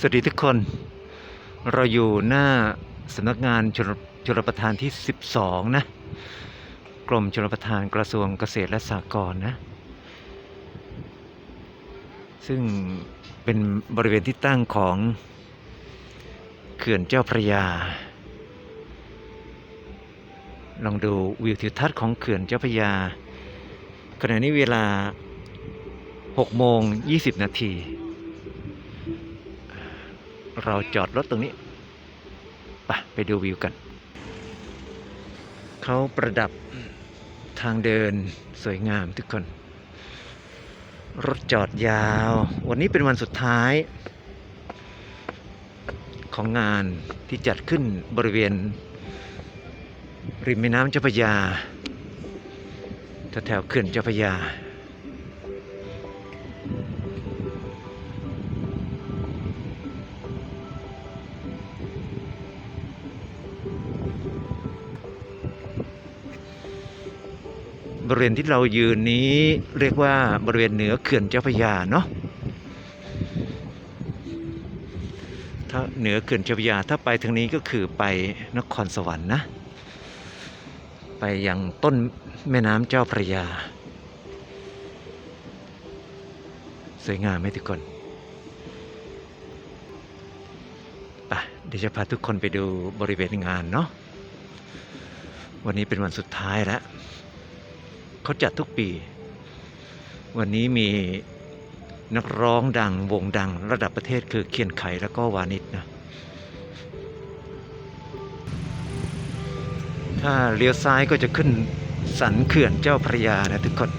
สวัสดีทุกคน เราอยู่หน้าสำนักงานชลชลประทานที่ 12 นะ กรมชลประทานกระทรวงเกษตรและสหกรณ์นะ ซึ่งเป็นบริเวณที่ตั้งของเขื่อนเจ้าพระยา ลองดูวิวทิวทัศน์ของเขื่อนเจ้าพระยา ขณะนี้เวลา 6 โมง 20 นาที เราจอดรถตรงนี้ไปไปดูวิวกัน เขาประดับทางเดินสวยงามทุกคน รถจอดยาว วันนี้เป็นวันสุดท้าย ของงานที่จัดขึ้นบริเวณ ริมแม่น้ำเจ้าพระยาแถวๆเขื่อนเจ้าพระยา ริเวณที่เรายืนนี้เรียกว่าบริเวณเหนือเขื่อนเจ้าพยาเนาะถ้าเหนือเขื่อนเจ้าพยาถ้าไปทางนี้ก็คือไปนครสวรรค์นะ ไปยังต้นแม่น้ำเจ้าพระยา สวยงามไหมทุกคนไปเดี๋ยวจะพาทุกคนไปดูบริเวณงานเนาะวันนี้เป็นวันสุดท้ายแล้ว เขาจัดทุกปี วันนี้มีนักร้องดังวงดังระดับประเทศคือเคียนไขแล้วก็วานิชนะ ถ้าเลี้ยวซ้ายก็จะขึ้นสันเขื่อนเจ้าพระยานะทุกคน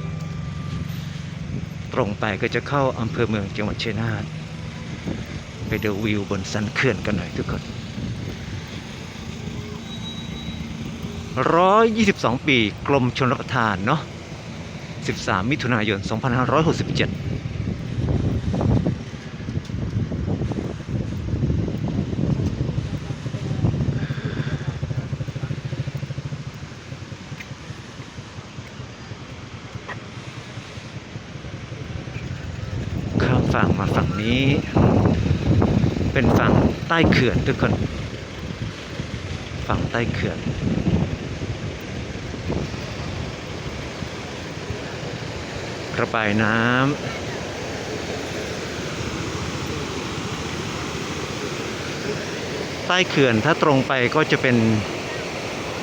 ตรงไปก็จะเข้าอำเภอเมืองจังหวัดชัยนาทไปดูวิวบนสันเขื่อนกันหน่อยทุกคน122 ปีกรมชนรับประทานเนาะ 13 มิถุนายน 2567ข้ามฝั่งมาฝั่งนี้ เป็นฝั่งใต้เขื่อนทุกคน ฝั่งใต้เขื่อน ระบายน้ำใต้เขื่อนถ้าตรงไปก็จะเป็น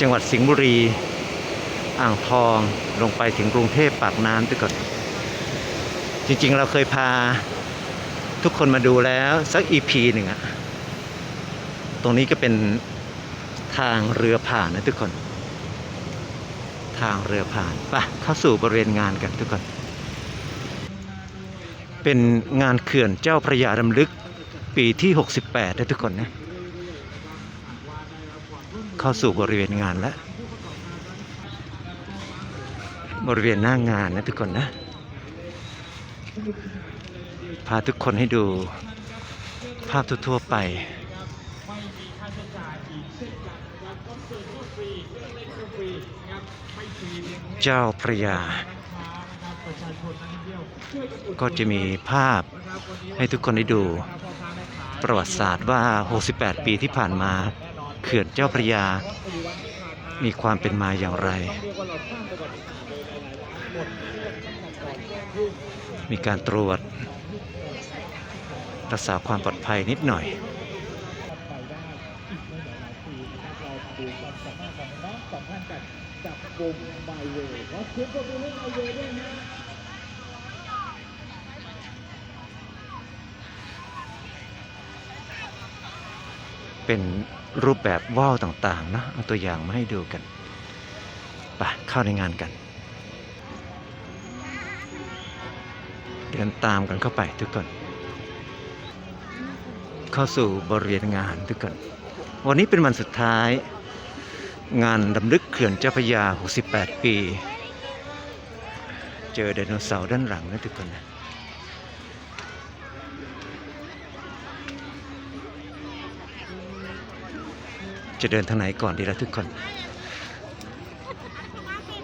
จังหวัดสิงห์บุรี อ่างทองลงไปถึงกรุงเทพปากน้ำทุกคนจริงๆ เราเคยพาทุกคนมาดูแล้วสักอีพีหนึ่งอะตรงนี้ก็เป็นทางเรือผ่านนะทุกคน ทางเรือผ่านไปเข้าสู่บริเวณงานกันทุกคน เป็นงานเขื่อนเจ้าพระยารำลึกปีที่ 68นะทุกคนนะเข้าสู่บริเวณงานแล้วบริเวณหน้างานนะทุกคนนะ พาทุกคนให้ดูภาพทั่วๆไป เจ้าพระยา ก็จะมีภาพให้ทุกคนได้ดู ประวัติศาสตร์ว่า 68 ปีที่ผ่านมาเขื่อนเจ้าพระยา มีความเป็นมาอย่างไร มีการตรวจรักษาความปลอดภัยนิดหน่อย เป็นรูปแบบว่าวต่างๆนะเอาตัวอย่างมาให้ดูกันไปเข้าในงานกัน เดินตามกันเข้าไปทุกคน เข้าสู่บริเวณงานทุกคน วันนี้เป็นวันสุดท้าย งานดำลึกเขื่อนเจ้าพยา 68 ปี เจอไดโนเสาร์ด้านหลังนะทุกคนนะจะเดินทางไหนก่อนดีละทุกคน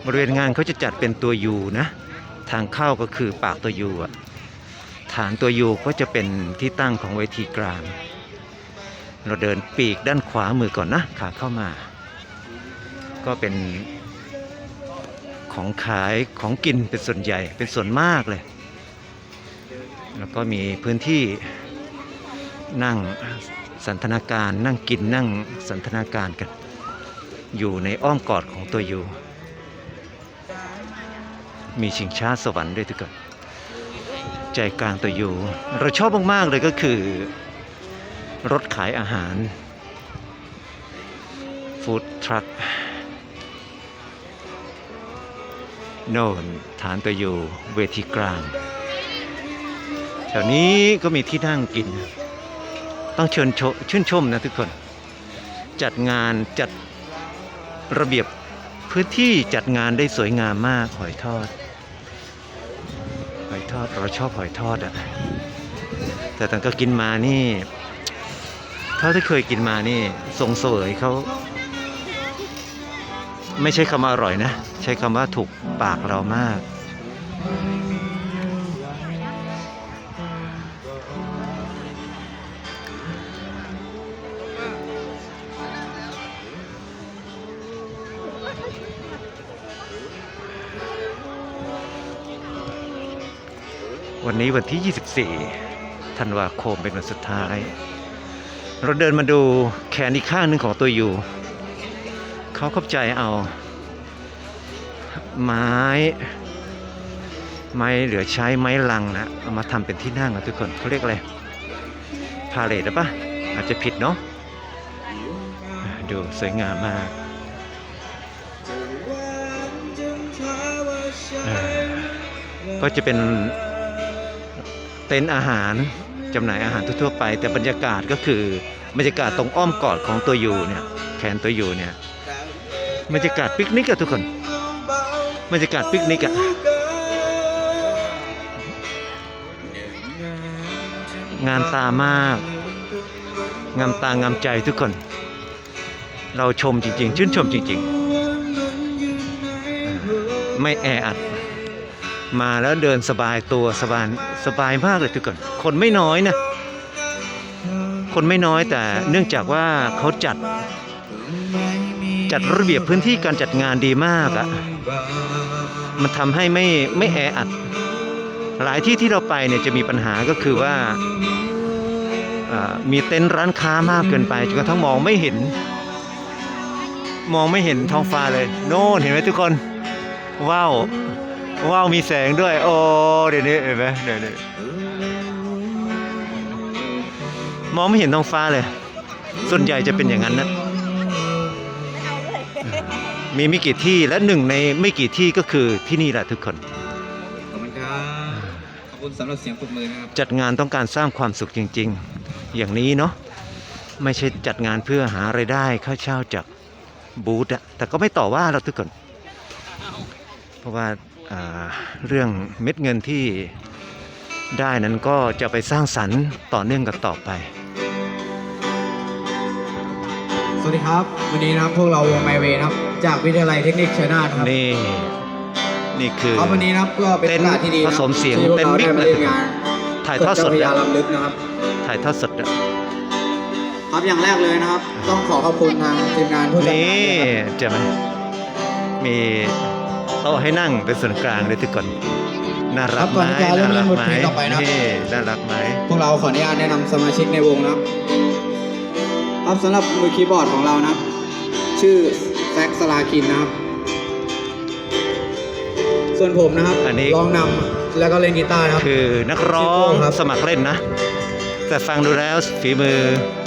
บริเวณงานเขาจะจัดเป็นตัวยูนะ ทางเข้าก็คือปากตัวยูอะฐานตัวยูก็จะเป็นที่ตั้งของเวทีกลาง เราเดินปีกด้านขวามือก่อนนะ ขาเข้ามา ก็เป็นของขายของกินเป็นส่วนใหญ่เป็นส่วนมากเลย แล้วก็มีพื้นที่นั่งสันทนาการนั่งกินนั่งสันทนาการกัน อยู่ในอ้อมกอดของตัวอยู่ มีชิงช้าสวรรค์ด้วยทุกคนใจกลางตัวอยู่ เราชอบมาก ๆ เลยก็คือ รถขายอาหาร ฟู้ดทรัค โน่นฐานตัวอยู่เวทีกลางแถวนี้ก็มีที่นั่งกิน ต้องเชิญชมชื่นชมนะทุกคน จัดงานจัดระเบียบพื้นที่จัดงานได้สวยงามมากหอยทอด หอยทอดเราชอบหอยทอดอะแต่ตังก็กินมานี่เท่าที่เคยกินมานี่ทรงเสวยเขา ไม่ใช่คำว่าอร่อยนะ ใช้คำว่าถูกปากเรามาก วันนี้วันที่ 24 ธันวาคมเป็นวันสุดท้าย เราเดินมาดูแขนอีกข้างหนึ่งของตัวอยู่ เขาเข้าใจเอา ไม้ ไม้เหลือใช้ไม้ลังนะเอามาทำเป็นที่นั่งนะทุกคนเขาเรียกอะไรพาเลทหรือปะอาจจะผิดเนาะดูสวยงามมากก็จะเป็นเต็นท์อาหารจำหน่ายอาหารทั่วไป แต่บรรยากาศก็คือบรรยากาศตรงอ้อมกอดของตัวอยู่เนี่ยแขนตัวอยู่เนี่ย บรรยากาศปิกนิกอะทุกคนบรรยากาศปิกนิกอะงานตามาก งามตางามใจทุกคน เราชมจริง ๆ ชื่นชมจริง ๆ ไม่แออัด มาแล้วเดินสบายตัวสบายสบายมากเลยทุกคน คนไม่น้อยนะ คนไม่น้อยแต่เนื่องจากว่าเขาจัด จัดระเบียบพื้นที่การจัดงานดีมากอะมันทำให้ไม่ไม่แออัด หลายที่ที่เราไปเนี่ยจะมีปัญหาก็คือว่าามีเต็นท์ร้านค้ามากเกินไปจนกระทั่งมองไม่เห็น มองไม่เห็นท้องฟ้าเลย โน่นเห็นไหมทุกคนว้าวว้าวมีแสงด้วย โอ้เดี๋ยวนี้เห็นไหมเดี๋ยวนี้มองไม่เห็นท้องฟ้าเลย ส่วนใหญ่จะเป็นอย่างนั้นนะ มีไม่กี่ที่และหนึ่งในไม่กี่ที่ก็คือที่นี่แหละทุกคน ขอบคุณครับ ขอบคุณสำหรับเสียงปรบมือนะครับ จัดงานต้องการสร้างความสุขจริง ๆ อย่างนี้เนาะไม่ใช่จัดงานเพื่อหาไรายได้ค่าเช่าจากบูธอะแต่ก็ไม่ต่อว่าเราทุกคน เพราะว่าอ่าเรื่องเม็ดเงินที่ได้นั้นก็จะไปสร้างสรรค์ต่อเนื่องกันต่อไป สวัสดีครับ วันนี้นะครับพวกเราวงไมเวนะครับ จากวิทยาลัยเทคนิคชัยนาทครับนี่ นี่คือครับวันนี้นะครับก็เป็นโอกาสที่ดีนะผสมเสียงที่พวกเต้นเรามิกได้มาเลย เล่นงานถ่ายทอดสดเจ้าพระอะยาลำลึกนะครับ ถ่ายทอดสดอะครับอย่างแรกเลยนะครับ ต้องขอขอบคุณทางทีมงานผู้จัดงานนี่ด้วยครับ เจะไหมมีโต๊ะให้นั่งเป็นส่วนกลางเลยทุกคนน่ารักไหมครับก่อนการเริ่น่ามเล่รันกบทไหมเพลงต่อไปนะครับ นี่น่ารักไหมพวกเราขออนุญาตแนะนำสมาชิกในวงนะครับ ครับสำหรับมือคีย์บอร์ดของเรานะครับ ชื่อแซคสลาคินนะครับ ส่วนผมนะครับอันนี้ ร้องนำแล้วก็เล่นกีตาร์นะครับ คือนักร้องชื่อโป้ครับ สมัครเล่นนะ แต่ฟังดูแล้วฝีมือ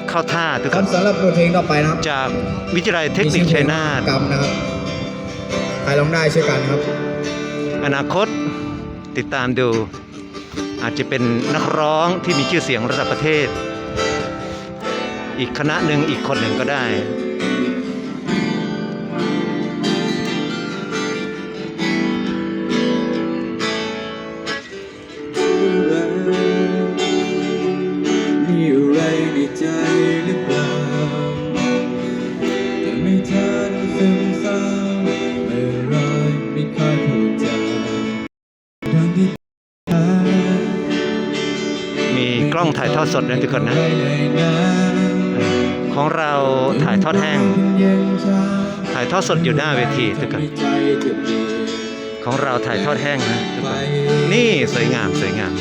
เข้าท่าทุกคครันบสำหรับบทเพลงต่อไปนะครับจากวิทยาลัยเทคนิคชัยนาทกรรมนะครับใครร้องได้ช่วยกันครับ อนาคตติดตามดู อาจจะเป็นนักร้องที่มีชื่อเสียงระดับประเทศ อีกคณะหนึ่งอีกคนหนึ่งก็ได้ องถ่ายทอดสดนะทุกคนนะ ของเราถ่ายทอดแห้ง ถ่ายทอดสดอยู่หน้าเวทีทุกคนของเราถ่ายทอดแห้งนะทุกคนนี่สวยงามสวยงาม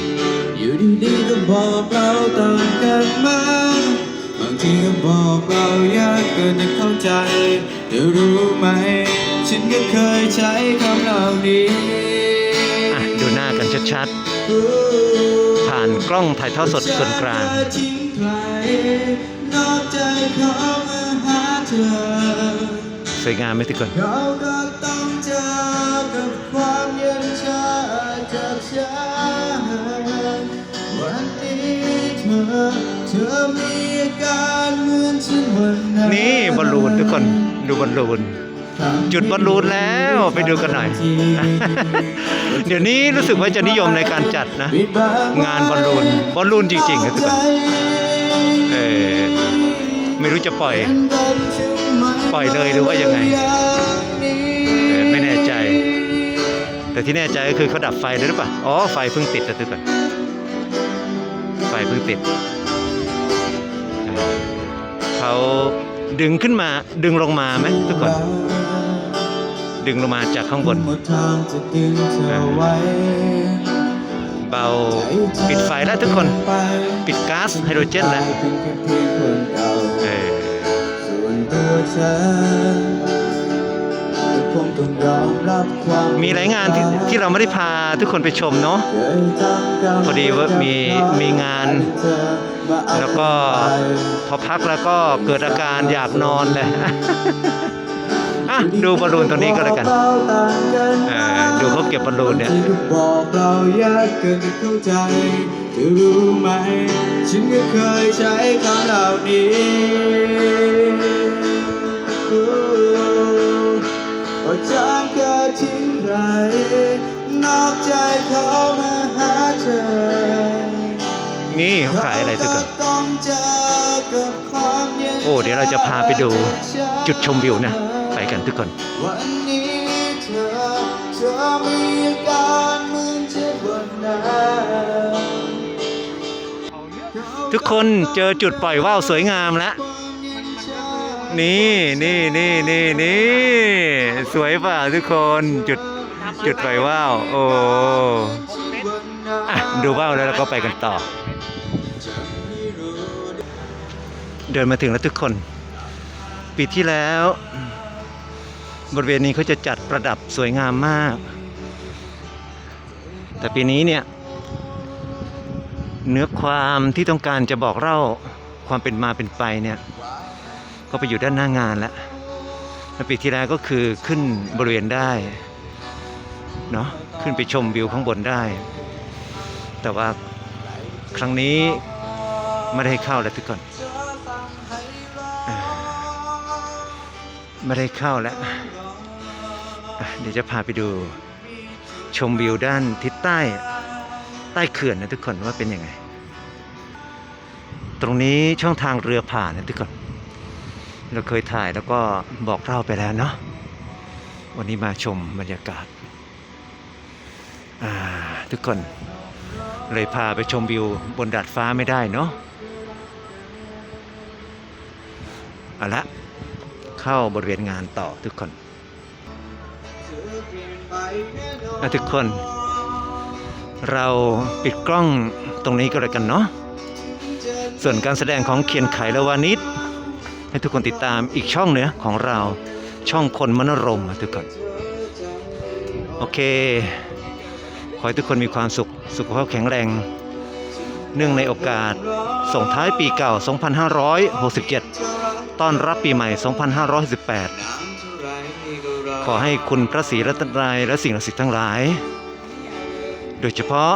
อยู่ดีๆก็บอกเราต่างกันมาบางทีก็บอกเรายากเกินจะเข้าใจเธอรู้ไหม ฉันก็เคยใช้คำเหล่านี้อะดูหน้ากันชัดๆ ผ่านกล้องถ่ายทอดสดส่วนกลางจะทิ้งใครนอกใจเขามาหาเธอสวยงามไหมทุกคนเราก็ต้องเจอกับความเย็นชาจากฉันวันนี้เธอเธอมีอาการเหมือนฉันวันนั้นนี่บอลลูนทุกคนดูบอลลูน จุดบอลลูนแล้วไปดูกันหน่อย เดี๋ยวนี้รู้สึกว่าจะนิยมในการจัดนะ งานบอลลูนบอลลูนจริงๆนะทุกคนเออไม่รู้จะปล่อย ปล่อยเลยหรือว่ายังไงไม่แน่ใจ แต่ที่แน่ใจก็คือเขาดับไฟเลยหรือเปล่าอ๋อไฟเพิ่งติดนะทุกคนไฟเพิ่งติดเขา ดึงขึ้นมาดึงลงมาไหมทุกคน ดึงลงมาจากข้างบน เบาปิดไฟแล้วทุกคน ปิดก๊าซไฮโดรเจนแล้วเออ มีหลายงานที่ที่เราไม่ได้พาทุกคนไปชมเนาะพอดีว่ามีมีงาน แล้วก็พอพักแล้วก็เกิดอาการอยากนอนเลยอะดูบอลลูนตรงนี้ก็แล้วกันดูเขาเก็บบอลลูนเนี่ยบอกเรายากเกินเข้าใจเธอรู้ไหมฉันก็เคยใช้คำเหล่านี้ อกใจเขามาหาเธอนี่เขาขายอะไรทุกคนต้องเจอกับความเย็นโอ้เดี๋ยวเราจะพาไปดูจุดชมวิวนะ ไปกันทุกคนวันนี้เธอเธอมีอาการเหมือนเจ็บวันนั้นทุกคนเจอจุดปล่อยว่าวสวยงามแล้วนี่นี่นี่นี่นี่สวยเปล่าทุกคนจุด จุดปล่อยว่าวโอ้อะดูว่าวแล้วเราก็ไปกันต่อ เดินมาถึงแล้วทุกคน ปีที่แล้ว บริเวณนี้เขาจะจัดประดับสวยงามมาก แต่ปีนี้เนี่ย เนื้อความที่ต้องการจะบอกเล่าความเป็นมาเป็นไปเนี่ย ก็ไปอยู่ด้านหน้างานแล้วแล้วปีที่แล้วก็คือขึ้นบริเวณได้ เนาะขึ้นไปชมวิวข้างบนได้ แต่ว่าครั้งนี้ไม่ได้ให้เข้าแล้วทุกคนไม่ได้เข้าแล้ว เดี๋ยวจะพาไปดูชมวิวด้านทิศใต้ ใต้เขื่อนนะทุกคนว่าเป็นยังไง ตรงนี้ช่องทางเรือผ่านนะทุกคน เราเคยถ่ายแล้วก็บอกเล่าไปแล้วเนาะวันนี้มาชมบรรยากาศ ทุกคนเลยพาไปชมวิวบนดาดฟ้าไม่ได้เนาะเอาละเข้าบริเวณงานต่อทุกคนทุกคน เราปิดกล้องตรงนี้ก็แล้วกันเนาะส่วนการแสดงของเขียนไขละวานิชให้ทุกคนติดตามอีกช่องเนื้อของเราช่องคนมนรมทุกคน โอเค ขอให้ทุกคนมีความสุข สุขภาพแข็งแรง เนื่องในโอกาสส่งท้ายปีเก่า 2567 ต้อนรับปีใหม่ 2518ขอให้คุณพระศรีรัตนตรัยและสิ่งศักดิ์สิทธิ์ทั้งหลาย โดยเฉพาะ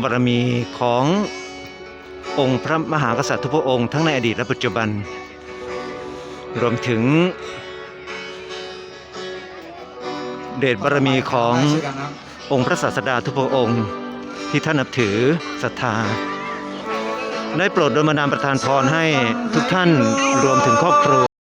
บารมีขององค์พระมหากษัตริย์ทุกพระองค์ทั้งในอดีตและปัจจุบัน รวมถึง เดชบารมีขององค์พระศาสดาทุกพระองค์ ที่ท่านนับถือศรัทธา ได้โปรดดลบานาลประทานพรให้ทุกท่านรวมถึงครอบครัว